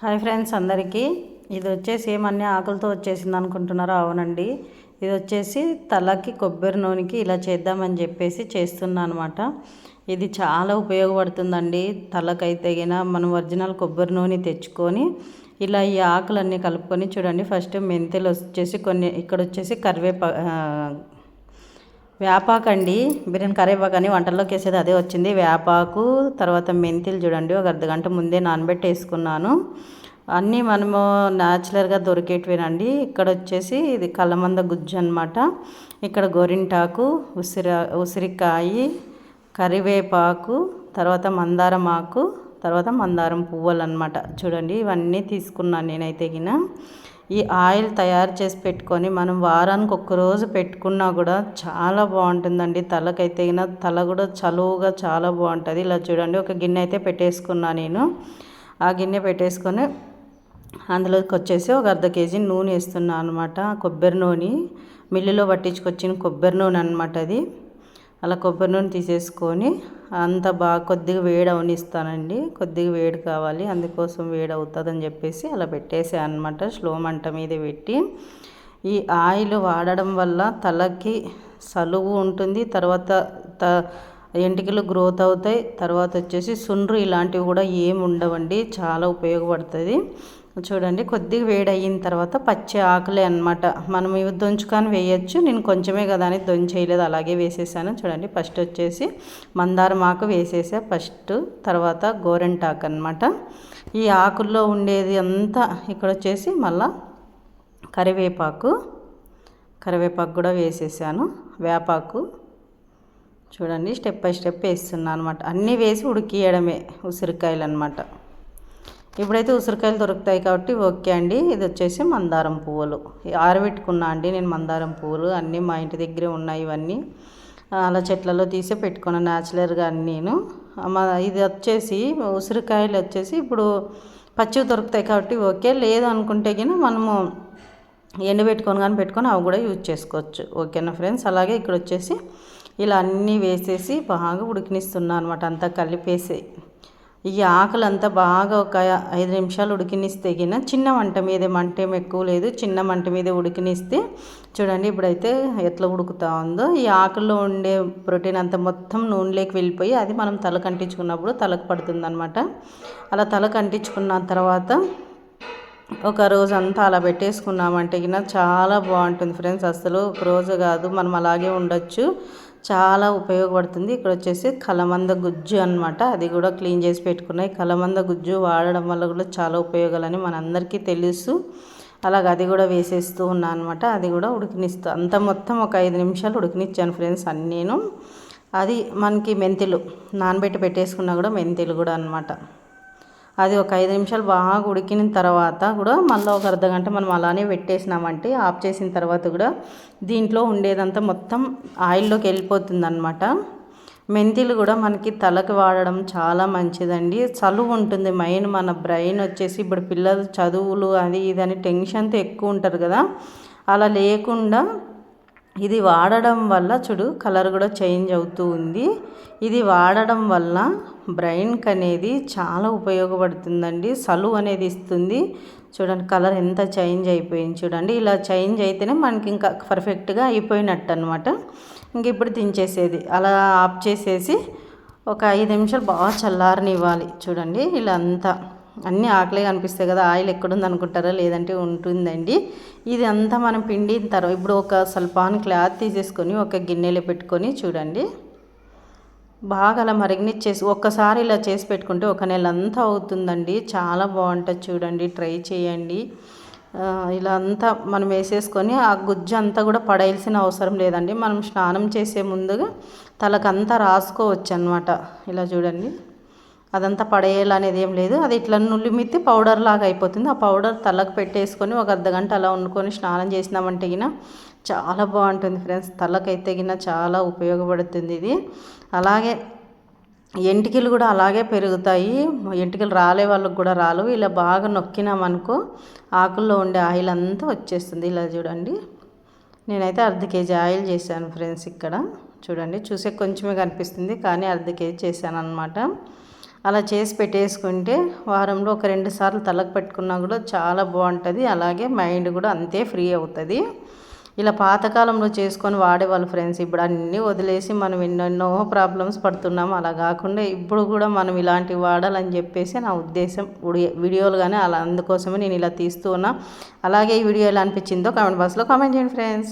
Hi friends అందరికీ. ఇది వచ్చేసి ఏమన్నీ ఆకులతో వచ్చేసింది అనుకుంటున్నారో? అవునండి. ఇది వచ్చేసి తలకి కొబ్బరి నూనెకి ఇలా చేద్దామని చెప్పేసి చేస్తున్నాను అనమాట ఇది చాలా ఉపయోగపడుతుందండి. తలకైతే గిన మనం ఒరిజినల్ కొబ్బరి నూనె తెచ్చుకొని ఇలా ఈ ఆకులన్నీ కలుపుకొని చూడండి. ఫస్ట్ మెంతులు వచ్చేసి కొన్ని ఇక్కడ వచ్చేసి కరివేపా వేపాకండి అండి బిర్యానీ కరివేపాకు అని వంటల్లోకి వేసేది అదే వచ్చింది. వేపాకు తర్వాత మెంతులు చూడండి ఒక అర్ధ గంట ముందే నానబెట్టి వేసుకున్నాను. అన్నీ మనము న్యాచురల్గా దొరికేటివేనండి. ఇక్కడ వచ్చేసి ఇది కలమంద గుజ్జు అనమాట ఇక్కడ గోరింటాకు ఉసిరి ఉసిరికాయ కరివేపాకు తర్వాత మందారం ఆకు తర్వాత మందారం పువ్వులు అనమాట చూడండి ఇవన్నీ తీసుకున్నాను నేనైతే గిన. ఈ ఆయిల్ తయారు చేసి పెట్టుకొని మనం వారానికి ఒక్క రోజు పెట్టుకున్నా కూడా చాలా బాగుంటుందండి. తలకైతే తల కూడా చలువుగా చాలా బాగుంటుంది. ఇలా చూడండి ఒక గిన్నె అయితే పెట్టేసుకున్నా నేను. ఆ గిన్నె పెట్టేసుకొని అందులోకి వచ్చేసి ఒక అర్ధ కేజీ నూనె వేస్తున్నాను అనమాట కొబ్బరి నూనె మిల్లులో పట్టించుకొచ్చిన కొబ్బరి నూనె అనమాట అది. అలా కొబ్బరి నూనె తీసేసుకొని అంత బాగా కొద్దిగా వేడి అవనిస్తానండి. కొద్దిగా వేడి కావాలి. అందుకోసం వేడి అవుతుందని చెప్పేసి అలా పెట్టేసాను అనమాట స్లో మంట మీద పెట్టి ఈ ఆయిల్ వాడడం వల్ల తలకి సలువు ఉంటుంది. తర్వాత త ఎంటికలు గ్రోత్ అవుతాయి. తర్వాత వచ్చేసి సుండ్రు ఇలాంటివి కూడా ఏమి ఉండవండి. చాలా ఉపయోగపడుతుంది. చూడండి కొద్దిగా వేడి అయిన తర్వాత పచ్చి ఆకులే అనమాట మనం ఇవి దొంచుకొని వేయచ్చు నేను కొంచెమే కదా అని దొంచేయలేదు అలాగే వేసేసాను. చూడండి ఫస్ట్ వచ్చేసి మందారం ఆకు వేసేసా ఫస్ట్ తర్వాత గోరెంటాకు అనమాట ఈ ఆకుల్లో ఉండేది అంతా ఇక్కడ వచ్చేసి మళ్ళా కరివేపాకు కరివేపాకు కూడా వేసేసాను వేపాకు. చూడండి స్టెప్ బై స్టెప్ వేస్తున్నాను అనమాట అన్నీ వేసి ఉడికియడమే ఉసిరికాయలు అనమాట ఇప్పుడైతే ఉసిరికాయలు దొరుకుతాయి కాబట్టి ఓకే అండి. ఇది వచ్చేసి మందారం పువ్వులు. ఆరబెట్టుకున్నా అండి నేను మందారం పువ్వులు అన్నీ మా ఇంటి దగ్గరే ఉన్నాయి ఇవన్నీ. అలా చెట్లలో తీసి పెట్టుకున్నాను న్యాచురల్గా నేను మా ఇది వచ్చేసి ఉసిరికాయలు వచ్చేసి ఇప్పుడు పచ్చివి దొరుకుతాయి కాబట్టి ఓకే. లేదు అనుకుంటే మనము ఎండబెట్టుకొని కానీ పెట్టుకొని అవి కూడా యూజ్ చేసుకోవచ్చు. ఓకేనా ఫ్రెండ్స్? అలాగే ఇక్కడ వచ్చేసి ఇలా అన్నీ వేసేసి బాగా ఉడికినిస్తున్నాను అనమాట అంతా కలిపేసి. ఈ ఆకులంతా బాగా ఒక ఐదు నిమిషాలు ఉడికినిస్తే గిన చిన్న మంట మీద మంట ఏం ఎక్కువ లేదు చిన్న మంట మీద ఉడికినిస్తే చూడండి ఇప్పుడైతే ఎట్లా ఉడుకుతా ఉందో ఈ ఆకుల్లో ఉండే ప్రోటీన్ అంతా మొత్తం నూనెలోకి వెళ్ళిపోయి అది మనం తలకు అంటించుకున్నప్పుడు తలకు పడుతుందనమాట అలా తలకు అంటించుకున్న తర్వాత ఒక రోజు అంతా అలా పెట్టేసుకున్నామంటే గిన చాలా బాగుంటుంది ఫ్రెండ్స్. అసలు ఒక రోజు కాదు మనం అలాగే ఉండొచ్చు. చాలా ఉపయోగపడుతుంది. ఇక్కడ వచ్చేసి కలమంద గుజ్జు అనమాట అది కూడా క్లీన్ చేసి పెట్టుకున్నాయి కలమంద గుజ్జు వాడడం వల్ల కూడా చాలా ఉపయోగాలని మనందరికీ తెలుసు. అలాగే అది కూడా వేసేస్తూ ఉన్నాను అనమాట అది కూడా ఉడికినిస్తూ. అంత మొత్తం ఒక ఐదు నిమిషాలు ఉడికినిచ్చాను ఫ్రెండ్స్ అన్ని నేను. అది మనకి మెంతులు నానబెట్టి పెట్టేసుకున్నా కూడా మెంతులు కూడా అనమాట అది ఒక ఐదు నిమిషాలు బాగా ఉడికిన తర్వాత కూడా మళ్ళీ ఒక అర్ధ గంట మనం అలానే పెట్టేసినామంటే ఆఫ్ చేసిన తర్వాత కూడా దీంట్లో ఉండేదంతా మొత్తం ఆయిల్లోకి వెళ్ళిపోతుందన్నమాట. మెంతిలు మెంతులు కూడా మనకి తలకు వాడడం చాలా మంచిదండి. చలువు ఉంటుంది మైండ్ మన బ్రెయిన్ వచ్చేసి ఇప్పుడు పిల్లలు చదువులు అది ఇది అని టెన్షన్తో ఎక్కువ ఉంటారు కదా. అలా లేకుండా ఇది వాడడం వల్ల చూడు కలర్ కూడా చేంజ్ అవుతూ ఉంది. ఇది వాడడం వల్ల బ్రెయిన్కి అనేది చాలా ఉపయోగపడుతుందండి. సలువ్ అనేది ఇస్తుంది. చూడండి కలర్ ఎంత చేంజ్ అయిపోయింది చూడండి. ఇలా చేంజ్ అయితేనే మనకి ఇంకా పర్ఫెక్ట్గా అయిపోయినట్టు అనమాట ఇంక ఇప్పుడు దించేసేది. అలా ఆఫ్ చేసేసి ఒక ఐదు నిమిషాలు బాగా చల్లారనివ్వాలి చూడండి. ఇలా అంతా అన్నీ ఆకలే కనిపిస్తాయి కదా ఆయిల్ ఎక్కడుంది అనుకుంటారా? లేదంటే ఉంటుందండి. ఇది అంతా మనం పిండిన తర్వాత ఇప్పుడు ఒక సల్పాన్ క్లాత్ తీసేసుకొని ఒక గిన్నెలో పెట్టుకొని చూడండి. బాగా అలా మరిగినిచ్చేసి ఒక్కసారి ఇలా చేసి పెట్టుకుంటే ఒక నెల అంతా అవుతుందండి. చాలా బాగుంటుంది చూడండి ట్రై చేయండి. ఇలా అంతా మనం వేసేసుకొని ఆ గుజ్జు అంతా కూడా పడేయాల్సిన అవసరం లేదండి. మనం స్నానం చేసే ముందుగా తలకంతా రాసుకోవచ్చు అనమాట ఇలా చూడండి. అదంతా పడేయాలనేది ఏం లేదు. అది ఇట్లా నులిమితే పౌడర్ లాగా అయిపోతుంది. ఆ పౌడర్ తలకు పెట్టేసుకొని ఒక అర్ధ గంట అలా వండుకొని స్నానం చేసినామంటే గిన చాలా బాగుంటుంది ఫ్రెండ్స్. తలకైతే గిన చాలా ఉపయోగపడుతుంది ఇది. అలాగే ఎంటికలు కూడా అలాగే పెరుగుతాయి. ఎంటికలు రాలే వాళ్ళకి కూడా రాలు. ఇలా బాగా నొక్కినామనుకో ఆకుల్లో ఉండే ఆయిల్ అంతా వచ్చేస్తుంది. ఇలా చూడండి. నేనైతే అర్ధ కేజీ ఆయిల్ చేశాను ఫ్రెండ్స్ ఇక్కడ. చూడండి. చూసే కొంచెమే కనిపిస్తుంది కానీ అర్ధ కేజీ చేశాను అనమాట అలా చేసి పెట్టేసుకుంటే వారంలో ఒక రెండు సార్లు తలకు పెట్టుకున్నా కూడా చాలా బాగుంటుంది. అలాగే మైండ్ కూడా అంతే ఫ్రీ అవుతుంది. ఇలా పాతకాలంలో చేసుకొని వాడేవాళ్ళు ఫ్రెండ్స్ ఇప్పుడు అన్నీ వదిలేసి మనం ఎన్నెన్నో ప్రాబ్లమ్స్ పడుతున్నాము అలా కాకుండా ఇప్పుడు కూడా మనం ఇలాంటివి వాడాలని చెప్పేసి నా ఉద్దేశం. వీడియోలు కానీ అలా అందుకోసమే నేను ఇలా తీస్తూ ఉన్నా. అలాగే ఈ వీడియో ఎలా అనిపించిందో కామెంట్ బాక్స్లో కామెంట్ చేయండి ఫ్రెండ్స్.